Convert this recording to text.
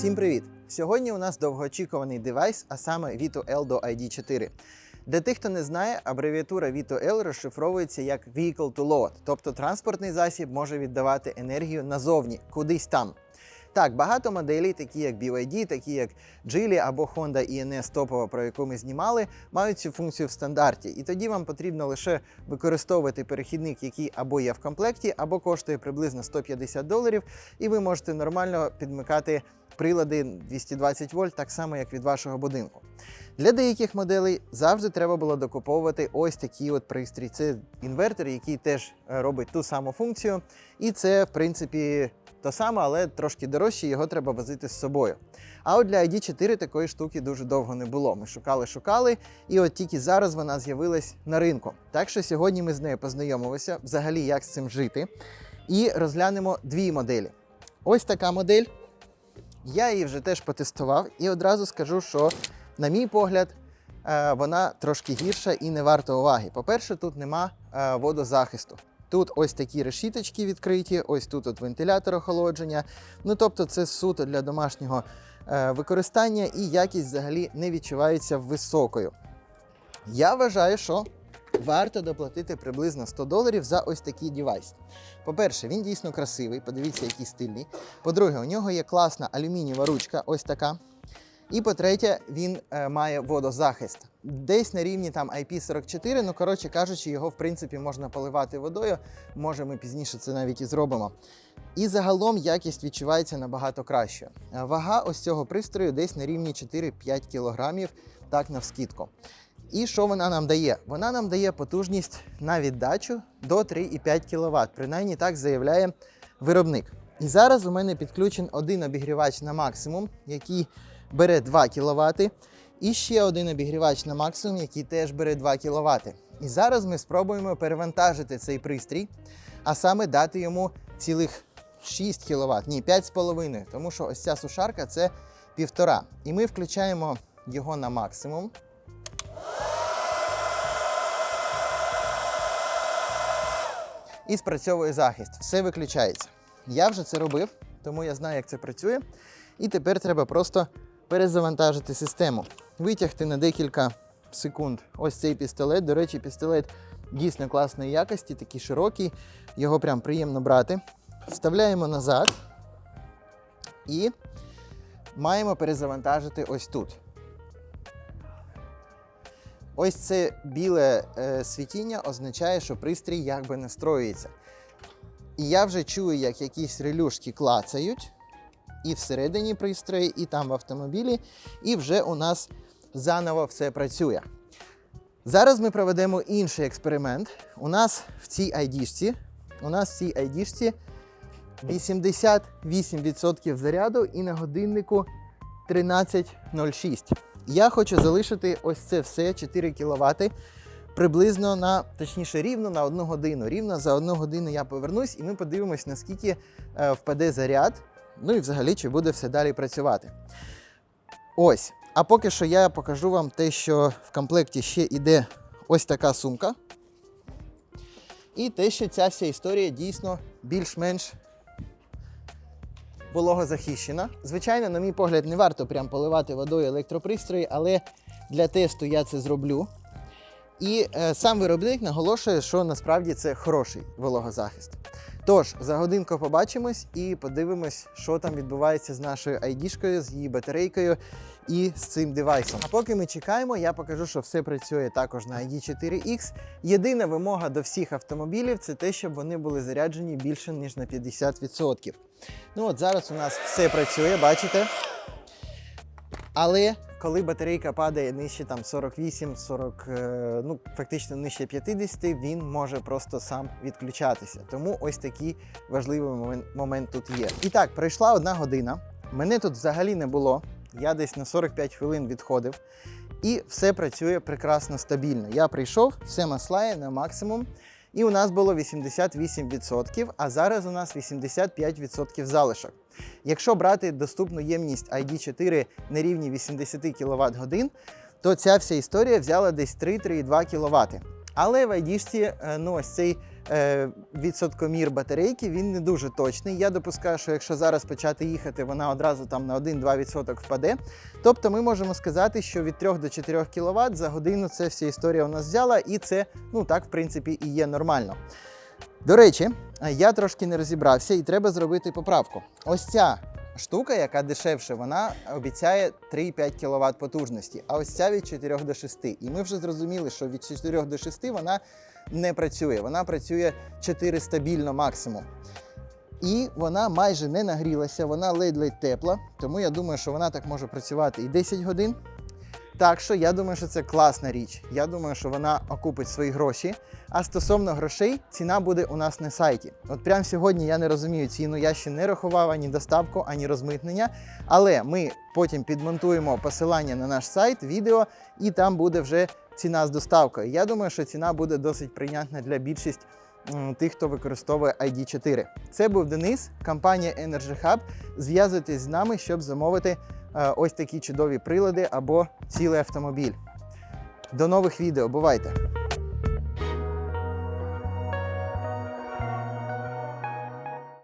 Всім привіт! Сьогодні у нас довгоочікуваний девайс, а саме Vito L до ID4. Для тих, хто не знає, абревіатура Vito L розшифровується як Vehicle to Load, тобто транспортний засіб може віддавати енергію назовні, кудись там. Так, багато моделей, такі як BYD, такі як Geely або Honda ENS топова, про яку ми знімали, мають цю функцію в стандарті. І тоді вам потрібно лише використовувати перехідник, який або є в комплекті, або коштує приблизно 150 доларів, і ви можете нормально підмикати прилади 220 вольт, так само як від вашого будинку. Для деяких моделей завжди треба було докуповувати ось такий от пристрій. Це інвертор, який теж е, робить ту саму функцію. І це, в принципі, то саме, але трошки дорожче, його треба возити з собою. А от для ID4 такої штуки дуже довго не було. Ми шукали, шукали, і от тільки зараз вона з'явилась на ринку. Так що сьогодні ми з нею познайомилися, взагалі, як з цим жити, і розглянемо дві моделі. Ось така модель. Я її вже теж потестував, і одразу скажу, що, на мій погляд, е, вона трошки гірша і не варта уваги. По-перше, тут нема е, водозахисту. Тут ось такі решіточки відкриті, ось тут от вентилятор охолодження. Ну тобто, це суто для домашнього е, використання і якість взагалі не відчувається високою. Я вважаю, що варто доплатити приблизно 100 доларів за ось такий девайс. По-перше, він дійсно красивий, подивіться, який стильний. По-друге, у нього є класна алюмінієва ручка, ось така. І по-третє, він е, має водозахист. Десь на рівні там IP44, ну коротше кажучи, його в принципі можна поливати водою. Може, ми пізніше це навіть і зробимо. І загалом якість відчувається набагато краще. Е, Вага ось цього пристрою десь на рівні 4-5 кг, так навскідку. І що вона нам дає? Вона нам дає потужність на віддачу до 3,5 кВт. Принаймні так заявляє виробник. І зараз у мене підключен один обігрівач на максимум, який бере 2 кВт, і ще один обігрівач на максимум, який теж бере 2 кВт. І зараз ми спробуємо перевантажити цей пристрій, а саме дати йому цілих 6 кВт, ні, 5,5, тому що ось ця сушарка це 1,5. І ми включаємо його на максимум. І спрацьовує захист. Все виключається. Я вже це робив, тому я знаю, як це працює. І тепер треба просто перезавантажити систему, витягти на декілька секунд ось цей пістолет. До речі, пістолет дійсно класної якості, такий широкий, його прям приємно брати. Вставляємо назад і маємо перезавантажити ось тут. Ось це біле е, світіння означає, що пристрій якби настроюється. І я вже чую, як якісь релюшки клацають і всередині пристрої, і там в автомобілі, і вже у нас заново все працює. Зараз ми проведемо інший експеримент. У нас в цій айдішці, у нас в цій айдішці 88% заряду і на годиннику 13.06. Я хочу залишити ось це все 4 кВт приблизно на, точніше, рівно на одну годину. Рівно за одну годину я повернусь і ми подивимось, наскільки е, впаде заряд. Ну і взагалі, чи буде все далі працювати. Ось. А поки що я покажу вам те, що в комплекті ще йде ось така сумка. І те, що ця вся історія дійсно більш-менш вологозахищена. Звичайно, на мій погляд, не варто прям поливати водою електропристрої, але для тесту я це зроблю. І е, сам виробник наголошує, що насправді це хороший вологозахист. Тож, за годинку побачимось і подивимось, що там відбувається з нашою ID-шкою, з її батарейкою і з цим девайсом. А поки ми чекаємо, я покажу, що все працює також на ID4X. Єдина вимога до всіх автомобілів це те, щоб вони були заряджені більше ніж на 50%. Ну от зараз у нас все працює, бачите? Але коли батарейка падає нижче там 48, 40, е, ну фактично нижче 50, він може просто сам відключатися. Тому ось такий важливий момент, момент тут є. І так, пройшла одна година. Мене тут взагалі не було. Я десь на 45 хвилин відходив. І все працює прекрасно стабільно. Я прийшов, все маслає на максимум. І у нас було 88%, а зараз у нас 85% залишок. Якщо брати доступну ємність ID4 на рівні 80 кВт годин, то ця вся історія взяла десь 3-3,2 кВт. Але в ID, ну ось цей е, відсоткомір батарейки, він не дуже точний. Я допускаю, що якщо зараз почати їхати, вона одразу там на 1-2% впаде. Тобто ми можемо сказати, що від 3 до 4 кВт за годину це вся історія у нас взяла, і це, ну так, в принципі, і є нормально. До речі, я трошки не розібрався і треба зробити поправку. Ось ця штука, яка дешевше, вона обіцяє 3,5 кВт потужності, а ось ця від 4 до 6. І ми вже зрозуміли, що від 4 до 6 вона не працює. Вона працює 4 стабільно максимум. І вона майже не нагрілася, вона ледь-ледь тепла, тому я думаю, що вона так може працювати і 10 годин. Так що я думаю, що це класна річ. Я думаю, що вона окупить свої гроші. А стосовно грошей, ціна буде у нас на сайті. От прямо сьогодні я не розумію ціну, я ще не рахував ані доставку, ані розмитнення. Але ми потім підмонтуємо посилання на наш сайт, відео, і там буде вже ціна з доставкою. Я думаю, що ціна буде досить прийнятна для більшість м, тих, хто використовує ID4. Це був Денис, компанія Energy Hub. Зв'язуйтесь з нами, щоб замовити е, ось такі чудові прилади або цілий автомобіль. До нових відео, бувайте!